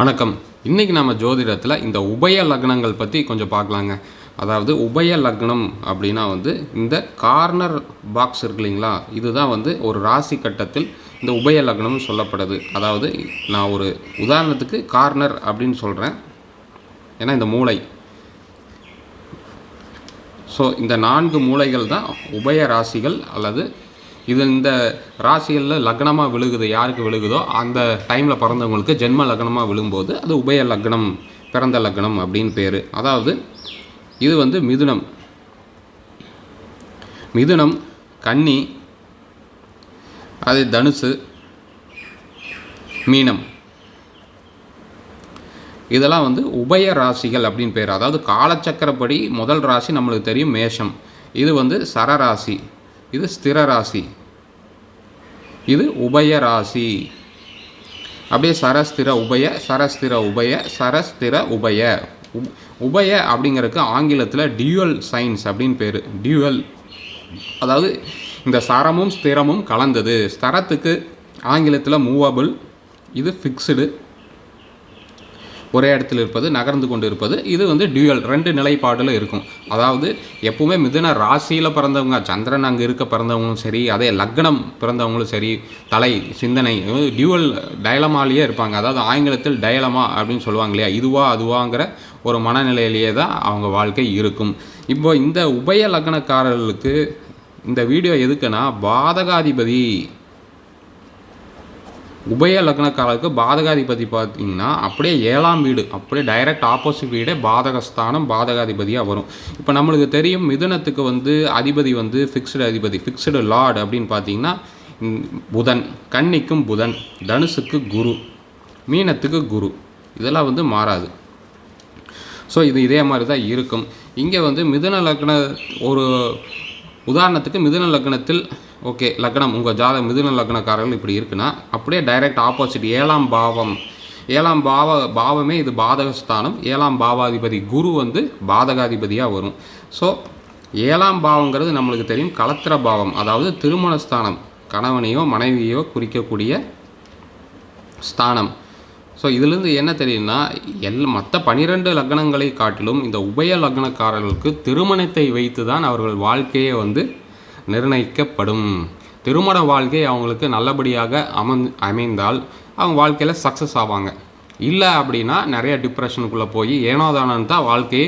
வணக்கம். இன்றைக்கி நம்ம ஜோதிடத்தில் இந்த உபய லக்னங்கள் பற்றி கொஞ்சம் பார்க்கலாங்க. அதாவது உபய லக்னம் அப்படின்னா வந்து இந்த கார்னர் பாக்ஸ் இருக்கு இல்லைங்களா? இதுதான் வந்து ஒரு ராசி கட்டத்தில் இந்த உபய லக்னம்னு சொல்லப்படுது. அதாவது நான் ஒரு உதாரணத்துக்கு கார்னர் அப்படின்னு சொல்கிறேன் ஏன்னா இந்த மூளை. ஸோ இந்த நான்கு மூலைகள் தான் உபய ராசிகள் அல்லது இது இந்த ராசிகளில் லக்னமாக விழுகுது யாருக்கு விழுகுதோ அந்த டைமில் பிறந்தவங்களுக்கு ஜென்ம லக்னமாக விழும்போது அது உபய லக்னம் பிறந்த லக்னம் அப்படின்னு பேர். அதாவது இது வந்து மிதுனம். மிதுனம் கன்னி அது தனுசு மீனம். இதெல்லாம் வந்து உபய ராசிகள் அப்படின்னு பேர். அதாவது காலச்சக்கரப்படி முதல் ராசி நம்மளுக்கு தெரியும் மேஷம். இது வந்து சரராசி. இது ஸ்திர ராசி இது உபய ராசி. அப்படியே சரஸ்திர உபய சரஸ்திர உபய சரஸ்திர உபய. உபய அப்படிங்கிறதுக்கு ஆங்கிலத்தில் டியூவல் சயின்ஸ் அப்படின்னு பேர். டியூவல் அதாவது இந்த சரமும் ஸ்திரமும் கலந்தது. ஸ்தரத்துக்கு ஆங்கிலத்தில் மூவபிள் இது ஃபிக்ஸ்டு ஒரே இடத்துல இருப்பது நகர்ந்து கொண்டு இருப்பது இது வந்து டியூயல் ரெண்டு நிலைப்பாடில் இருக்கும். அதாவது எப்பவுமே மிதுன ராசியில் பிறந்தவங்க சந்திரன் அங்கே இருக்க பிறந்தவங்களும் சரி அதே லக்னம் பிறந்தவங்களும் சரி தலை சிந்தனை டியூவல் டயலமாலேயே இருப்பாங்க. அதாவது ஆங்கிலத்தில் டயலமா அப்படின்னு சொல்லுவாங்க இல்லையா? இதுவா அதுவாங்கிற ஒரு மனநிலையிலேயே தான் அவங்க வாழ்க்கை இருக்கும். இப்போ இந்த உபய லக்னக்காரர்களுக்கு இந்த வீடியோ எதுக்குன்னா பாதகாதிபதி உபய லக்னக்காரருக்கு பாதகாதிபதி பார்த்தீங்கன்னா அப்படியே ஏழாம் வீடு அப்படியே டைரக்ட் ஆப்போசிட் வீடே பாதகஸ்தானம் பாதகாதிபதியாக வரும். இப்போ நம்மளுக்கு தெரியும் மிதுனத்துக்கு வந்து அதிபதி வந்து ஃபிக்ஸ்டு அதிபதி ஃபிக்ஸ்டு லார்ட் அப்படின்னு பார்த்தீங்கன்னா புதன் கன்னிக்கும் புதன் தனுசுக்கு குரு மீனத்துக்கு குரு இதெல்லாம் வந்து மாறாது. ஸோ இது இதே மாதிரி தான் இருக்கும். இங்கே வந்து மிதுன லக்ன ஒரு உதாரணத்துக்கு மிதுன லக்னத்தில் ஓகே லக்னம். உங்கள் ஜாத மிதுன லக்னக்காரர்கள் இப்படி இருக்குன்னா அப்படியே டைரக்ட் ஆப்போசிட் ஏழாம் பாவம். ஏழாம் பாவ பாவமே இது பாதகஸ்தானம். ஏழாம் பாவாதிபதி குரு வந்து பாதகாதிபதியாக வரும். ஸோ ஏழாம் பாவங்கிறது நம்மளுக்கு தெரியும் கலத்திர பாவம். அதாவது திருமணஸ்தானம். கணவனையோ மனைவியோ குறிக்கக்கூடிய ஸ்தானம். ஸோ இதுலேருந்து என்ன தெரியும்னா எல் மற்ற பனிரெண்டு லக்னங்களை காட்டிலும் இந்த உபய லக்னக்காரர்களுக்கு திருமணத்தை வைத்து தான் அவர்கள் வாழ்க்கையே வந்து நிர்ணயிக்கப்படும். திருமண வாழ்க்கை அவங்களுக்கு நல்லபடியாக அமன் அமைந்தால் அவங்க வாழ்க்கையில் சக்ஸஸ் ஆவாங்க. இல்லை அப்படின்னா நிறைய டிப்ரெஷனுக்குள்ளே போய் ஏனோதானன் தான் வாழ்க்கையை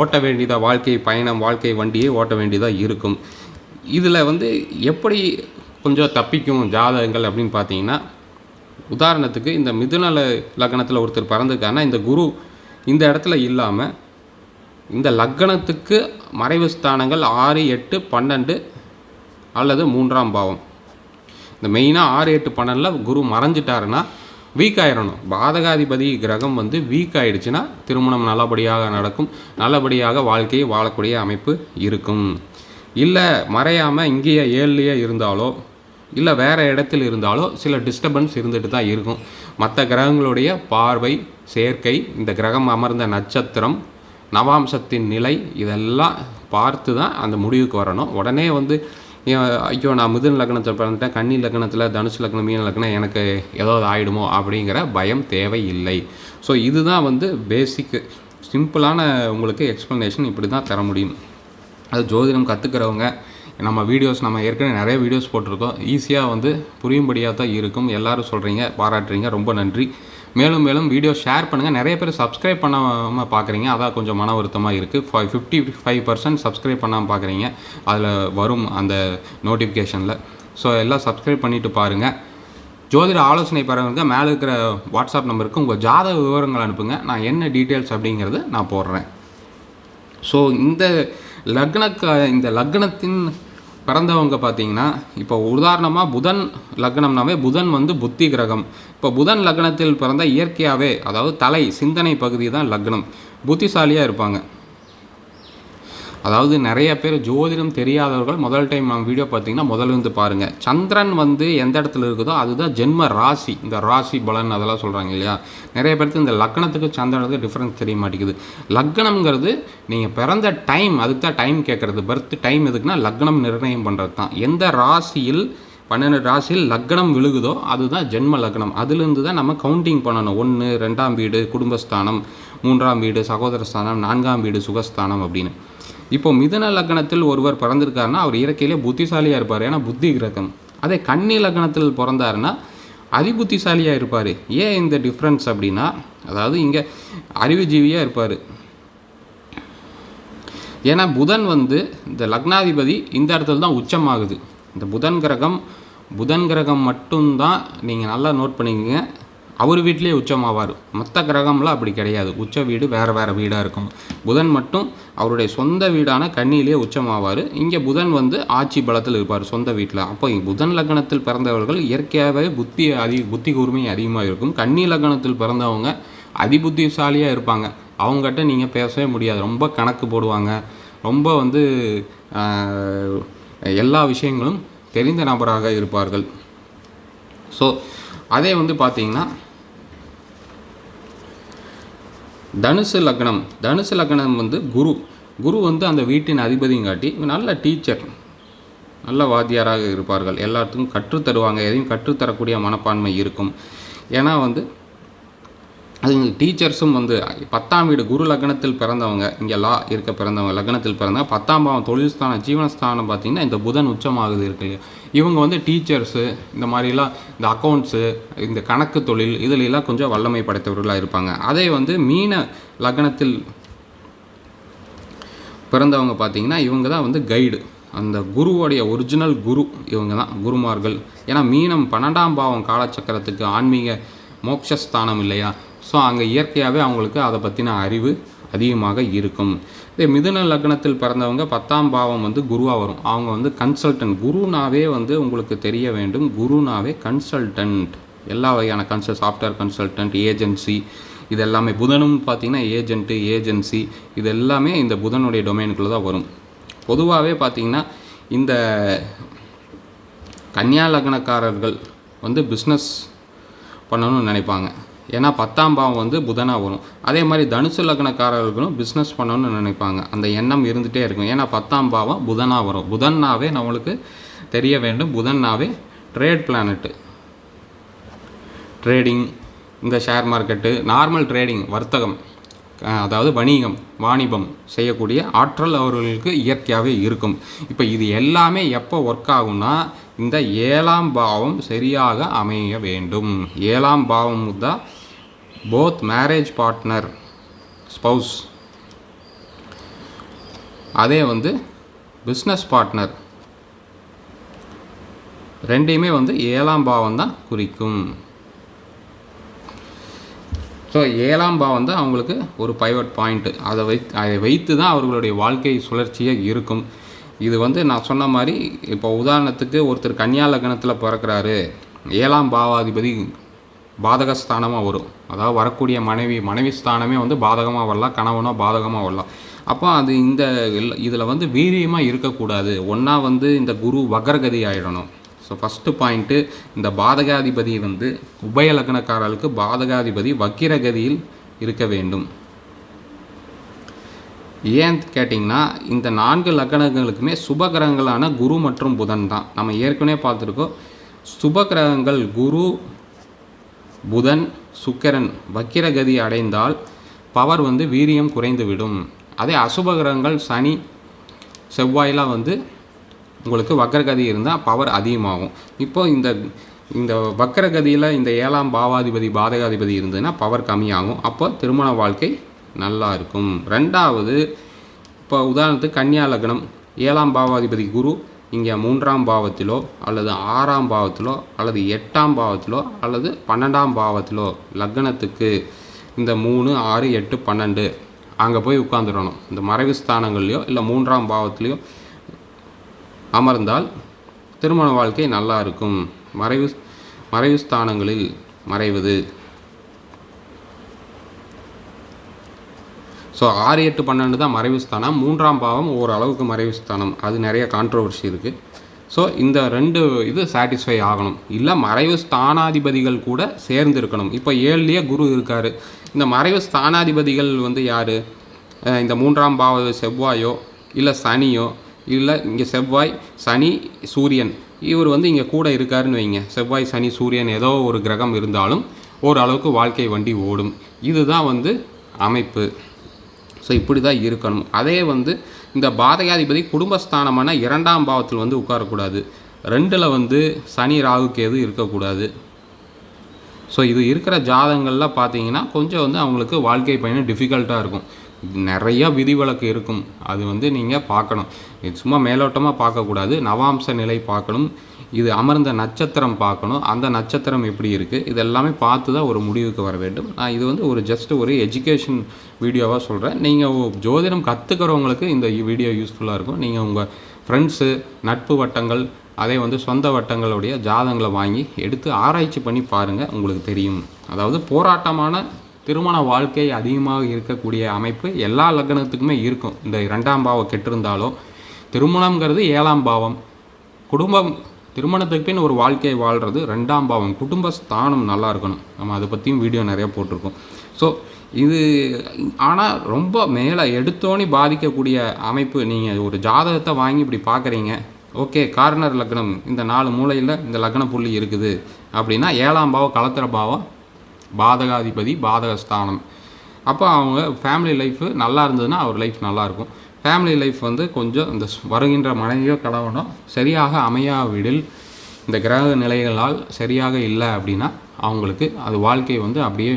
ஓட்ட வேண்டியதாக வாழ்க்கை பயணம் வாழ்க்கை வண்டியை ஓட்ட வேண்டியதாக இருக்கும். இதில் வந்து எப்படி கொஞ்சம் தப்பிக்கும் ஜாதகங்கள் அப்படின்னு பார்த்தீங்கன்னா உதாரணத்துக்கு இந்த மிதுன லக்னத்தில் ஒருத்தர் பிறந்திருக்காருன்னா இந்த குரு இந்த இடத்துல இல்லாமல் இந்த லக்னத்துக்கு மறைவு ஸ்தானங்கள் ஆறு எட்டு பன்னெண்டு அல்லது மூன்றாம் பாவம். இந்த மெயினாக ஆறு எட்டு பன்னெண்டில் குரு மறைஞ்சிட்டாருன்னா வீக் ஆயிடணும் பாதகாதிபதி கிரகம் வந்து வீக் ஆயிடுச்சுன்னா திருமணம் நல்லபடியாக நடக்கும். நல்லபடியாக வாழ்க்கையை வாழக்கூடிய அமைப்பு இருக்கும். இல்லை மறையாமல் இங்கேயே ஏழுலேயே இருந்தாலோ இல்லை வேறு இடத்தில் இருந்தாலோ சில டிஸ்டர்பன்ஸ் இருந்துட்டு தான் இருக்கும். மற்ற கிரகங்களுடைய பார்வை சேர்க்கை இந்த கிரகம் அமர்ந்த நட்சத்திரம் நவாம்சத்தின் நிலை இதெல்லாம் பார்த்து தான் அந்த முடிவுக்கு வரணும். உடனே வந்து ஐயோ நான் மிதுன லக்னத்தில் பிறந்துட்டேன் கன்னி லக்னத்தில் தனுசு லக்னம் மீன லக்னம் எனக்கு ஏதாவது ஆகிடுமோ அப்படிங்கிற பயம் தேவையில்லை. ஸோ இதுதான் வந்து பேசிக்கு சிம்பிளான உங்களுக்கு எக்ஸ்ப்ளனேஷன் இப்படி தான் தர முடியும். அது ஜோதிடம் கற்றுக்கிறவங்க நம்ம வீடியோஸ் நம்ம ஏற்கனவே நிறைய வீடியோஸ் போட்டிருக்கோம். ஈஸியாக வந்து புரியும்படியாக தான் இருக்கும். எல்லாரும் சொல்கிறீங்க பாராட்டுறீங்க. ரொம்ப நன்றி. மேலும் மேலும் வீடியோ ஷேர் பண்ணுங்கள் நிறைய பேர் சப்ஸ்கிரைப் பண்ணாமல் பார்க்குறீங்க அதான் கொஞ்சம் மன வருத்தமாக இருக்குது five fifty five percent subscribe பண்ணாமல் பார்க்குறீங்க அதில் வரும் அந்த நோட்டிஃபிகேஷனில் ஸோ எல்லாம் சப்ஸ்கிரைப் பண்ணிவிட்டு பாருங்கள் ஜோதிட ஆலோசனை பெறவங்க மேலே இருக்கிற வாட்ஸ்அப் நம்பருக்கு உங்கள் ஜாதக விவரங்கள் அனுப்புங்க. நான் என்ன டீட்டெயில்ஸ் அப்படிங்கிறது நான் போடுறேன். ஸோ இந்த லக்னக்க இந்த லக்னத்தின் பிறந்தவங்க பார்த்தீங்கன்னா இப்போ உதாரணமாக புதன் லக்னம்னாவே புதன் வந்து புத்தி கிரகம். இப்போ புதன் லக்னத்தில் பிறந்த இயற்கையாகவே அதாவது தலை சிந்தனை பகுதி தான் லக்னம். புத்திசாலியாக இருப்பாங்க. அதாவது நிறைய பேர் ஜோதிடம் தெரியாதவர்கள் முதல் டைம் நம்ம வீடியோ பார்த்தீங்கன்னா முதல்ல இருந்து பாருங்கள் சந்திரன் வந்து எந்த இடத்துல இருக்குதோ அதுதான் ஜென்ம ராசி. இந்த ராசி பலன் அதெல்லாம் சொல்கிறாங்க இல்லையா? நிறைய பேருக்கு இந்த லக்னத்துக்கு சந்திரனுக்கு டிஃப்ரென்ஸ் தெரிய மாட்டேங்குது. லக்னம்ங்கிறது நீங்கள் பிறந்த டைம் அதுக்கு தான் டைம் கேட்குறது. பர்த் டைம் எதுக்குன்னா லக்னம் நிர்ணயம் பண்ணுறது தான். எந்த ராசியில் பன்னெண்டு ராசியில் லக்னம் விழுகுதோ அதுதான் ஜென்ம லக்னம். அதுலேருந்து தான் நம்ம கவுண்டிங் பண்ணணும். ஒன்று ரெண்டாம் வீடு குடும்பஸ்தானம். மூன்றாம் வீடு சகோதரஸ்தானம் நான்காம் வீடு சுகஸ்தானம் அப்படின்னு. இப்போ மிதன லக்னத்தில் ஒருவர் பிறந்திருக்காருன்னா அவர் இயற்கையிலே புத்திசாலியாக இருப்பார். ஏன்னா புத்தி கிரகம். அதே கன்னி லக்னத்தில் பிறந்தாருன்னா அதிபுத்திசாலியாக இருப்பார். ஏன் இந்த டிஃப்ரென்ஸ் அப்படின்னா அதாவது இங்கே அறிவுஜீவியாக இருப்பார். ஏன்னா புதன் வந்து இந்த லக்னாதிபதி இந்த இடத்துல தான் உச்சமாகுது. இந்த புதன் கிரகம் புதன் கிரகம் மட்டும்தான் நீங்கள் நல்லா நோட் பண்ணிக்கோங்க. அவர் வீட்டிலேயே உச்சமாவார். மற்ற கிரகம்லாம் அப்படி கிடையாது. உச்ச வீடு வேறு வேறு வீடாக இருக்கும். புதன் மட்டும் அவருடைய சொந்த வீடான கன்னியிலே உச்சமாவார். இங்கே புதன் வந்து ஆட்சி பலத்தில் இருப்பார் சொந்த வீட்டில் அப்போ புதன் லக்னத்தில் பிறந்தவர்கள் இயற்கையாகவே புத்தி அதி புத்தி கூர்மை அதிகமாக இருக்கும். கன்னி லக்னத்தில் பிறந்தவங்க அதிபுத்திசாலியாக இருப்பாங்க. அவங்ககிட்ட நீங்கள் பேசவே முடியாது. ரொம்ப கணக்கு போடுவாங்க. ரொம்ப வந்து எல்லா விஷயங்களும் தெரிந்த நபராக இருப்பார்கள். ஸோ அதே வந்து பார்த்தீங்கன்னா தனுசு லக்னம். தனுசு லக்னம் வந்து குரு. குரு வந்து அந்த வீட்டின் அதிபதியும் காட்டி நல்ல டீச்சர். நல்ல வாத்தியாராக இருப்பார்கள். எல்லாத்துக்கும் கற்றுத்தருவாங்க. எதையும் கற்றுத்தரக்கூடிய மனப்பான்மை இருக்கும். ஏன்னா வந்து அது டீச்சர்ஸும் வந்து பத்தாம் வீடு குரு லக்னத்தில் பிறந்தவங்க இங்கே லா இருக்க பிறந்தவங்க லக்னத்தில் பிறந்தவங்க பத்தாம் பாவம் தொழில் ஸ்தானம் ஜீவனஸ்தானம் பார்த்தீங்கன்னா இந்த புதன் உச்சமாகுது இருக்கு இல்லையா? இவங்க வந்து டீச்சர்ஸு இந்த மாதிரிலாம் இந்த அக்கௌண்ட்ஸு இந்த கணக்கு தொழில் இதிலெல்லாம் கொஞ்சம் வல்லமை படைத்தவர்களாக இருப்பாங்க. அதே வந்து மீன லக்னத்தில் பிறந்தவங்க பார்த்தீங்கன்னா இவங்க தான் வந்து கைடு அந்த குருவோடைய ஒரிஜினல் குரு இவங்க தான் குருமார்கள். ஏன்னா மீனம் பன்னெண்டாம் பாவம் காலச்சக்கரத்துக்கு ஆன்மீக மோக்ஷஸ்தானம் இல்லையா? ஸோ அங்கே இயற்கையாகவே அவங்களுக்கு அதை பற்றின அறிவு அதிகமாக இருக்கும். இதே மிதுன லக்னத்தில் பிறந்தவங்க பத்தாம் பாவம் வந்து குருவாக வரும். அவங்க வந்து கன்சல்டன்ட் குருனாவே வந்து உங்களுக்கு தெரிய வேண்டும். குருனாவே கன்சல்டன்ட் எல்லா வகையான கன்சல் சாஃப்ட்வேர் கன்சல்டன்ட் ஏஜென்சி இது எல்லாமே புதனும் பார்த்தீங்கன்னா ஏஜென்ட்டு ஏஜென்சி இது எல்லாமே இந்த புதனுடைய டொமைனுக்குள்ளே தான் வரும். பொதுவாகவே பார்த்தீங்கன்னா இந்த கன்னியா லக்னக்காரர்கள் வந்து பிஸ்னஸ் பண்ணணும்னு நினைப்பாங்க. ஏன்னா பத்தாம் பாவம் வந்து புதனாக வரும். அதே மாதிரி தனுசு லக்னக்காரர்களும் பிஸ்னஸ் பண்ணணும்னு நினைப்பாங்க. அந்த எண்ணம் இருந்துகிட்டே இருக்கும். ஏன்னா பத்தாம் பாவம் புதனாக வரும். புதன்னாவே நம்மளுக்கு தெரிய வேண்டும். புதன்னாவே ட்ரேட் பிளானட்டு ட்ரேடிங் இந்த ஷேர் மார்க்கெட்டு நார்மல் ட்ரேடிங் வர்த்தகம் அதாவது வணிகம் வாணிபம் செய்யக்கூடிய ஆற்றல் அவர்களுக்கு இயற்கையாகவே இருக்கும். இப்போ இது எல்லாமே எப்போ ஒர்க் ஆகும்னா இந்த ஏழாம் பாவம் சரியாக அமைய வேண்டும். ஏழாம் பாவம் தான் போத் மேரேஜ் பார்ட்னர் ஸ்பௌஸ் அதே வந்து பிஸ்னஸ் பார்ட்னர் ரெண்டையுமே வந்து ஏழாம் பாவம் தான் குறிக்கும். ஸோ ஏழாம் பாவம் தான் அவங்களுக்கு ஒரு பைவட் பாயிண்ட்டு அதை வை அதை வைத்து தான் அவர்களுடைய வாழ்க்கை சுழற்சியே இருக்கும். இது வந்து நான் சொன்ன மாதிரி இப்போ உதாரணத்துக்கு ஒருத்தர் கன்னியா லக்னத்தில் பிறக்கிறாரு. ஏழாம் பாவாதிபதி பாதகஸ்தானமாக வரும். அதாவது வரக்கூடிய மனைவி மனைவி ஸ்தானமே வந்து பாதகமாக வரலாம் கணவனோ பாதகமாக வரலாம் அப்போ அது இந்த இதில் வந்து வீரியமாக இருக்கக்கூடாது. ஒன்றா வந்து இந்த குரு வக்ரகதி ஆகிடணும் ஸோ ஃபஸ்ட்டு பாயிண்ட்டு இந்த பாதகாதிபதி வந்து உபய லக்னக்காரர்களுக்கு பாதகாதிபதி வக்கிரகதியில் இருக்க வேண்டும். ஏன் கேட்டிங்கன்னா இந்த நான்கு லக்னங்களுக்குமே சுபகிரகங்களான குரு மற்றும் புதன் தான். நம்ம ஏற்கனவே பார்த்துருக்கோம். சுபகிரகங்கள் குரு புதன் சுக்கிரன் வக்கிரகதி அடைந்தால் பவர் வந்து வீரியம் குறைந்துவிடும். அதே அசுப கிரகங்கள் சனி செவ்வாயெலாம் வந்து உங்களுக்கு வக்கரகதி இருந்தால் பவர் அதிகமாகும். இப்போ இந்த இந்த வக்கரகதியில் இந்த ஏழாம் பாவாதிபதி பாதகாதிபதி இருந்ததுன்னா பவர் கம்மியாகும். அப்போ திருமண வாழ்க்கை நல்லா இருக்கும். ரெண்டாவது இப்போ உதாரணத்துக்கு கன்னியா லக்னம் ஏழாம் பாவாதிபதி குரு இங்கே மூன்றாம் பாவத்திலோ அல்லது ஆறாம் பாவத்திலோ அல்லது எட்டாம் பாவத்திலோ அல்லது பன்னெண்டாம் பாவத்திலோ லக்னத்துக்கு இந்த மூணு ஆறு எட்டு பன்னெண்டு அங்கே போய் உட்காந்துடணும் இந்த மறைவு ஸ்தானங்கள்லையோ இல்லை மூன்றாம் பாவத்திலையோ அமர்ந்தால் திருமண வாழ்க்கை நல்லா இருக்கும். மறைவு மறைவு ஸ்தானங்களில் மறைவது ஸோ ஆறு எட்டு பன்னெண்டு தான் மறைவு ஸ்தானம். மூன்றாம் பாவம் ஓரளவுக்கு மறைவு ஸ்தானம். அது நிறைய கான்ட்ரவர்சி இருக்குது ஸோ இந்த ரெண்டு இது சாட்டிஸ்ஃபை ஆகணும். இல்லை மறைவு ஸ்தானாதிபதிகள் கூட சேர்ந்து இருக்கணும் இப்போ ஏழுலேயே குரு இருக்கார். இந்த மறைவு ஸ்தானாதிபதிகள் வந்து யார்? இந்த மூன்றாம் பாவ செவ்வாயோ இல்லை சனியோ இல்லை இங்கே செவ்வாய் சனி சூரியன். இவர் வந்து இங்கே கூட இருக்காருன்னு வைங்க. செவ்வாய் சனி சூரியன் ஏதோ ஒரு கிரகம் இருந்தாலும் ஓரளவுக்கு வாழ்க்கை வண்டி ஓடும். இதுதான் வந்து அமைப்பு. ஸோ இப்படி தான் இருக்கணும். அதே வந்து இந்த பாதகாதிபதி குடும்பஸ்தானமான இரண்டாம் பாவத்தில் வந்து உட்காரக்கூடாது. ரெண்டில் வந்து சனி ராகு கேது இருக்கக்கூடாது. ஸோ இது இருக்கிற ஜாதகங்கள்லாம் பார்த்தீங்கன்னா கொஞ்சம் வந்து அவங்களுக்கு வாழ்க்கை பயணம் டிஃபிகல்ட்டாக இருக்கும். நிறைய விதிவிலக்கு இருக்கும். அது வந்து நீங்கள் பார்க்கணும். இது சும்மா மேலோட்டமாக பார்க்கக்கூடாது. நவாம்ச நிலை பார்க்கணும். இது அமர்ந்த நட்சத்திரம் பார்க்கணும். அந்த நட்சத்திரம் எப்படி இருக்குது இது எல்லாமே பார்த்து தான் ஒரு முடிவுக்கு வர வேண்டும். நான் இது வந்து ஒரு ஜஸ்ட் ஒரு எஜுகேஷன் வீடியோவாக சொல்கிறேன் நீங்கள் ஜோதிடம் கற்றுக்கிறவங்களுக்கு இந்த வீடியோ யூஸ்ஃபுல்லாக இருக்கும். நீங்கள் உங்கள் ஃப்ரெண்ட்ஸு நட்பு வட்டங்கள் அதே வந்து சொந்த வட்டங்களுடைய ஜாதங்களை வாங்கி எடுத்து ஆராய்ச்சி பண்ணி பாருங்கள் உங்களுக்கு தெரியும். அதாவது போராட்டமான திருமண வாழ்க்கை அதிகமாக இருக்கக்கூடிய அமைப்பு எல்லா லக்னத்துக்குமே இருக்கும். இந்த இரண்டாம் பாவம் கெட்டிருந்தாலோ திருமணம்ங்கிறது ஏழாம் பாவம். குடும்பம் திருமணத்துக்கு பின் ஒரு வாழ்க்கையை வாழ்கிறது ரெண்டாம் பாவம். குடும்ப ஸ்தானம் நல்லா இருக்கணும். நம்ம அதை பற்றியும் வீடியோ நிறையா போட்டிருக்கோம். ஸோ இது ஆனால் ரொம்ப மேலே எடுத்தோன்னே பாதிக்கக்கூடிய அமைப்பு நீங்கள் ஒரு ஜாதகத்தை வாங்கி இப்படி பார்க்குறீங்க ஓகே கார்னர் லக்னம் இந்த நாலு மூலையில் இந்த லக்ன புள்ளி இருக்குது. அப்படின்னா ஏழாம் பாவம் கலத்திர பாவம் பாதகாதிபதி பாதகஸ்தானம். அப்போ அவங்க ஃபேமிலி லைஃபு நல்லா இருந்ததுன்னா அவர் லைஃப் நல்லாயிருக்கும் ஃபேமிலி லைஃப் வந்து கொஞ்சம் இந்த ஸ்- வருகின்ற மனைவியோ கணவனோ சரியாக அமையாவிடில் இந்த கிரக நிலைகளால் சரியாக இல்லை அப்படின்னா அவங்களுக்கு அது வாழ்க்கை வந்து அப்படியே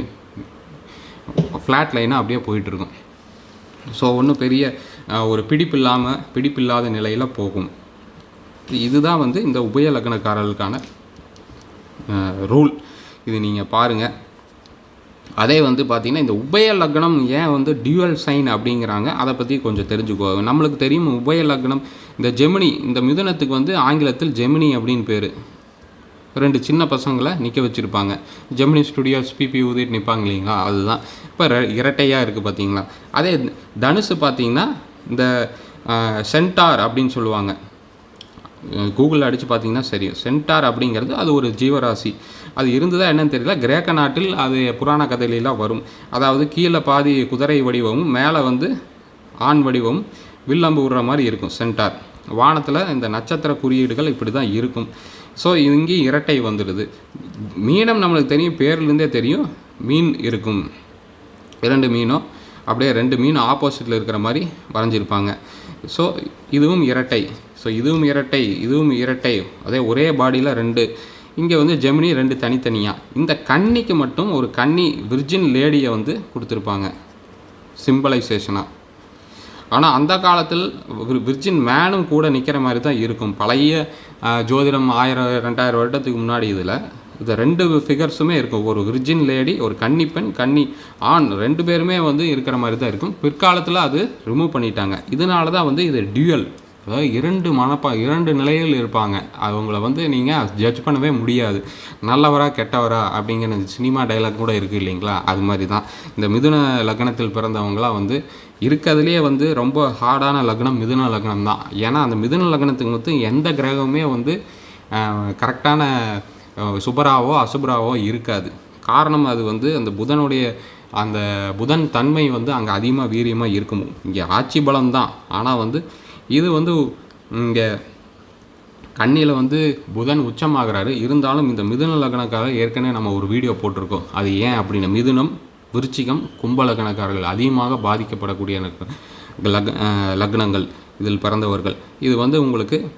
ஃப்ளாட் லைனாக அப்படியே போயிட்டுருக்கும் ஸோ ஒன்றும் பெரிய ஒரு பிடிப்பு இல்லாமல் பிடிப்பில்லாத நிலையில் போகும். இதுதான் வந்து இந்த உபய லக்னக்காரர்களுக்கான ரூல் இது நீங்கள் பாருங்கள் அதே வந்து பார்த்தீங்கன்னா இந்த உபய லக்னம் ஏன் வந்து டியூவல் சைன் அப்படிங்கிறாங்க அதை பற்றி கொஞ்சம் தெரிஞ்சுக்கோ. நம்மளுக்கு தெரியும் உபய லக்னம் இந்த ஜெமினி இந்த மிதுனத்துக்கு வந்து ஆங்கிலத்தில் ஜெமினி அப்படின்னு பேர். ரெண்டு சின்ன பசங்களை நிற்க வச்சுருப்பாங்க. ஜெமினி ஸ்டுடியோஸ் பிபி ஊதிட்டு நிற்பாங்க இல்லைங்களா? அதுதான். இப்போ இரட்டையாக இருக்குது பார்த்தீங்களா அதே தனுசு பார்த்தீங்கன்னா இந்த சென்டார் அப்படின்னு சொல்லுவாங்க. கூகுளில் அடித்து பார்த்தீங்கன்னா சரி சென்டார் அப்படிங்கிறது அது ஒரு ஜீவராசி. அது இருந்ததா என்னன்னு தெரியல. கிரேக்க நாட்டில் அது புராண கதையிலலாம் வரும். அதாவது கீழே பாதி குதிரை வடிவமும் மேலே வந்து ஆண் வடிவம் வில்லம்பு விடுற மாதிரி இருக்கும் சென்டார். வானத்தில் இந்த நட்சத்திர குறியீடுகள் இப்படி தான் இருக்கும். ஸோ இங்கேயும் இரட்டை வந்துடுது. மீனம் நம்மளுக்கு தெரியும். பேர்லேருந்தே தெரியும். மீன் இருக்கும். இரண்டு மீனும் அப்படியே ரெண்டு மீன் ஆப்போசிட்டில் இருக்கிற மாதிரி வரைஞ்சிருப்பாங்க. ஸோ இதுவும் இரட்டை. ஸோ இதுவும் இரட்டை இதுவும் இரட்டை. அதே ஒரே பாடியில் ரெண்டு. இங்கே வந்து ஜெமினி ரெண்டு தனித்தனியாக இந்த கன்னிக்கு மட்டும் ஒரு கன்னி விர்ஜின் லேடியை வந்து கொடுத்துருப்பாங்க. சிம்பலைசேஷனாக ஆனால் அந்த காலத்தில் விர்ஜின் மேனும் கூட நிற்கிற மாதிரி தான் இருக்கும். பழைய ஜோதிடம் ஆயிரம் ரெண்டாயிரம் வருடத்துக்கு முன்னாடி இதில். இந்த ரெண்டு ஃபிகர்ஸுமே இருக்கும். ஒரு விர்ஜின் லேடி ஒரு கன்னி பெண் கன்னி ஆண் ரெண்டு பேருமே வந்து இருக்கிற மாதிரி தான் இருக்கும். பிற்காலத்தில் அது ரிமூவ் பண்ணிட்டாங்க. இதனால தான் வந்து இது டியூயல் அதாவது இரண்டு மனப்பா இரண்டு நிலையில் இருப்பாங்க. அவங்கள வந்து நீங்கள் ஜட்ஜ் பண்ணவே முடியாது. நல்லவரா கெட்டவரா அப்படிங்கிற சினிமா டைலாக் கூட இருக்குது இல்லைங்களா? அது மாதிரி தான் இந்த மிதுன லக்னத்தில் பிறந்தவங்களாம் வந்து இருக்கிறதுலேயே வந்து ரொம்ப ஹார்டான லக்னம் மிதுன லக்னம் தான் ஏன்னா அந்த மிதுன லக்னத்துக்கு வந்து எந்த கிரகமுமே வந்து கரெக்டான சுபராவோ அசுபராவோ இருக்காது. காரணம் அது வந்து அந்த புதனுடைய அந்த புதன் தன்மை வந்து அங்கே அதிகமாக வீரியமாக இருக்கும். இங்கே ஆட்சி பலம் தான் ஆனால் வந்து இது வந்து இங்கே கண்ணியில் வந்து புதன் உச்சமாகிறாரு. இருந்தாலும் இந்த மிதுன லக்னக்காரர் ஏற்கனவே நம்ம ஒரு வீடியோ போட்டிருக்கோம். அது ஏன் அப்படின்னு மிதுனம் விருச்சிகம் கும்ப லக்னக்காரர்கள் அதிகமாக பாதிக்கப்படக்கூடிய லக்ன- லக் லக்னங்கள் இதில் பிறந்தவர்கள். இது வந்து உங்களுக்கு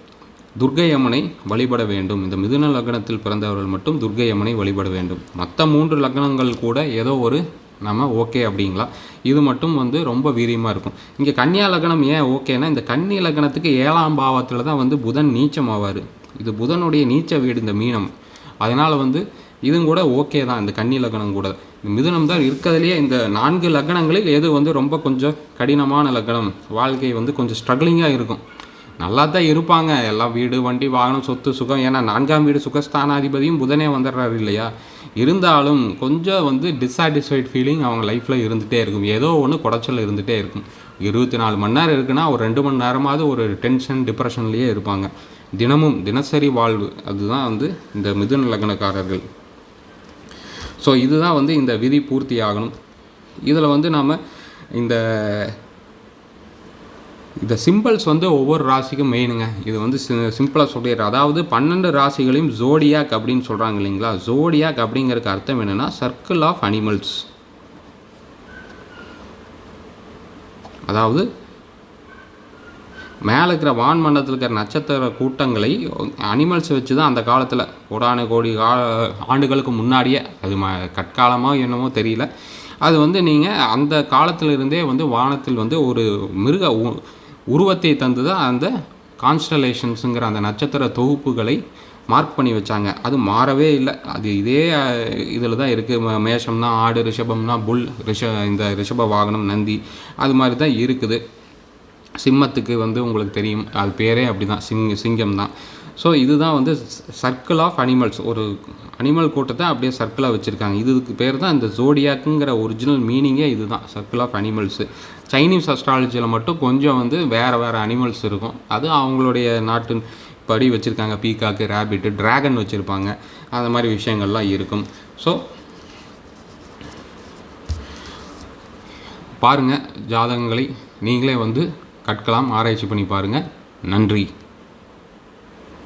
துர்க்கை அம்மனை வழிபட வேண்டும். இந்த மிதுன லக்னத்தில் பிறந்தவர்கள் மட்டும் துர்க்கை அம்மனை வழிபட வேண்டும். மற்ற மூன்று லக்னங்கள் கூட ஏதோ ஒரு நம்ம ஓகே அப்படிங்களா? இது மட்டும் வந்து ரொம்ப வீரியமாக இருக்கும். இங்கே கன்னியா லக்னம் ஏன் ஓகேனா இந்த கன்னி லக்னத்துக்கு ஏழாம் பாவத்தில் தான் வந்து புதன் நீச்சம் ஆவார். இது புதனுடைய நீச்ச வீடு இந்த மீனம். அதனால் வந்து இதுவும் கூட ஓகே தான் இந்த கன்னி லக்னம் கூட. இந்த மிதுனம் தான் இருக்கிறதுலையே இந்த நான்கு லக்னங்களில் எது வந்து ரொம்ப கொஞ்சம் கடினமான லக்னம். வாழ்க்கை வந்து கொஞ்சம் ஸ்ட்ரகிளிங்காக இருக்கும். நல்லா தான் இருப்பாங்க. எல்லாம் வீடு வண்டி வாகனம் சொத்து சுகம். ஏன்னா நான்காம் வீடு சுகஸ்தானாதிபதியும் புதனே வந்துடுறாரு இல்லையா? இருந்தாலும் கொஞ்சம் வந்து டிஸாட்டிஸ்ஃபைட் ஃபீலிங் அவங்க லைஃப்பில் இருந்துகிட்டே இருக்கும். ஏதோ ஒன்று குடைச்சல் இருந்துகிட்டே இருக்கும். இருபத்தி நாலு மணி நேரம் இருக்குன்னா ஒரு ரெண்டு மணி நேரமாவது ஒரு டென்ஷன் டிப்ரெஷன்லேயே இருப்பாங்க. தினமும் தினசரி வாழ்வு. அதுதான் வந்து இந்த மிதுன லக்னக்காரர்கள். ஸோ இதுதான் வந்து இந்த விதி பூர்த்தி ஆகணும் இதில் வந்து நாம் இந்த இந்த சிம்பிள்ஸ் வந்து ஒவ்வொரு ராசிக்கும் மெயினுங்க இது வந்து சிம்பிளாக சொல்லிடுறேன். அதாவது பன்னெண்டு ராசிகளையும் ஜோடியாக் அப்படின்னு சொல்கிறாங்க இல்லைங்களா? ஜோடியாக் அப்படிங்கிறதுக்கு அர்த்தம் என்னென்னா சர்க்கிள் ஆஃப் அனிமல்ஸ் அதாவது மேலே இருக்கிற வான்மண்டலத்தில் இருக்கிற நட்சத்திர கூட்டங்களை அனிமல்ஸ் வச்சு தான் அந்த காலத்தில் கோடான கோடி கா ஆண்டுகளுக்கு முன்னாடியே அது ம கற்காலமாக என்னமோ தெரியல. அது வந்து நீங்கள் அந்த காலத்திலிருந்தே வந்து வானத்தில் வந்து ஒரு மிருக உ- உருவத்தை தந்து தான் அந்த கான்ஸ்டலேஷன்ஸுங்கிற அந்த நட்சத்திர தொகுப்புகளை மார்க் பண்ணி வச்சாங்க. அது மாறவே இல்லை. அது இதே இதில் தான் இருக்குது மேஷம்னா ஆடு ரிஷபம்னா புல் ரிஷ இந்த ரிஷப வாகனம் நந்தி அது மாதிரி தான் இருக்குது. சிம்மத்துக்கு வந்து உங்களுக்கு தெரியும். அது பேரே அப்படி தான் சிங் சிங்கம் தான். ஸோ இதுதான் வந்து சர்க்கிள் ஆஃப் அனிமல்ஸ் ஒரு அனிமல் கூட்டத்தை அப்படியே சர்க்கிளாக வச்சுருக்காங்க. இதுக்கு பேர் தான் இந்த ஜோடியாக்குங்கிற ஒரிஜினல் மீனிங்கே இது தான் சர்க்கிள் ஆஃப் அனிமல்ஸு சைனீஸ் அஸ்ட்ராலஜியில் மட்டும் கொஞ்சம் வந்து வேறு வேறு அனிமல்ஸ் இருக்கும். அது அவங்களுடைய நாட்டு படி வச்சுருக்காங்க. பீகாக்கு ரேபிட்டு டிராகன் வச்சுருப்பாங்க. அந்த மாதிரி விஷயங்கள்லாம் இருக்கும். ஸோ பாருங்கள் ஜாதகங்களை நீங்களே வந்து கற்கலாம். ஆராய்ச்சி பண்ணி பாருங்கள் நன்றி.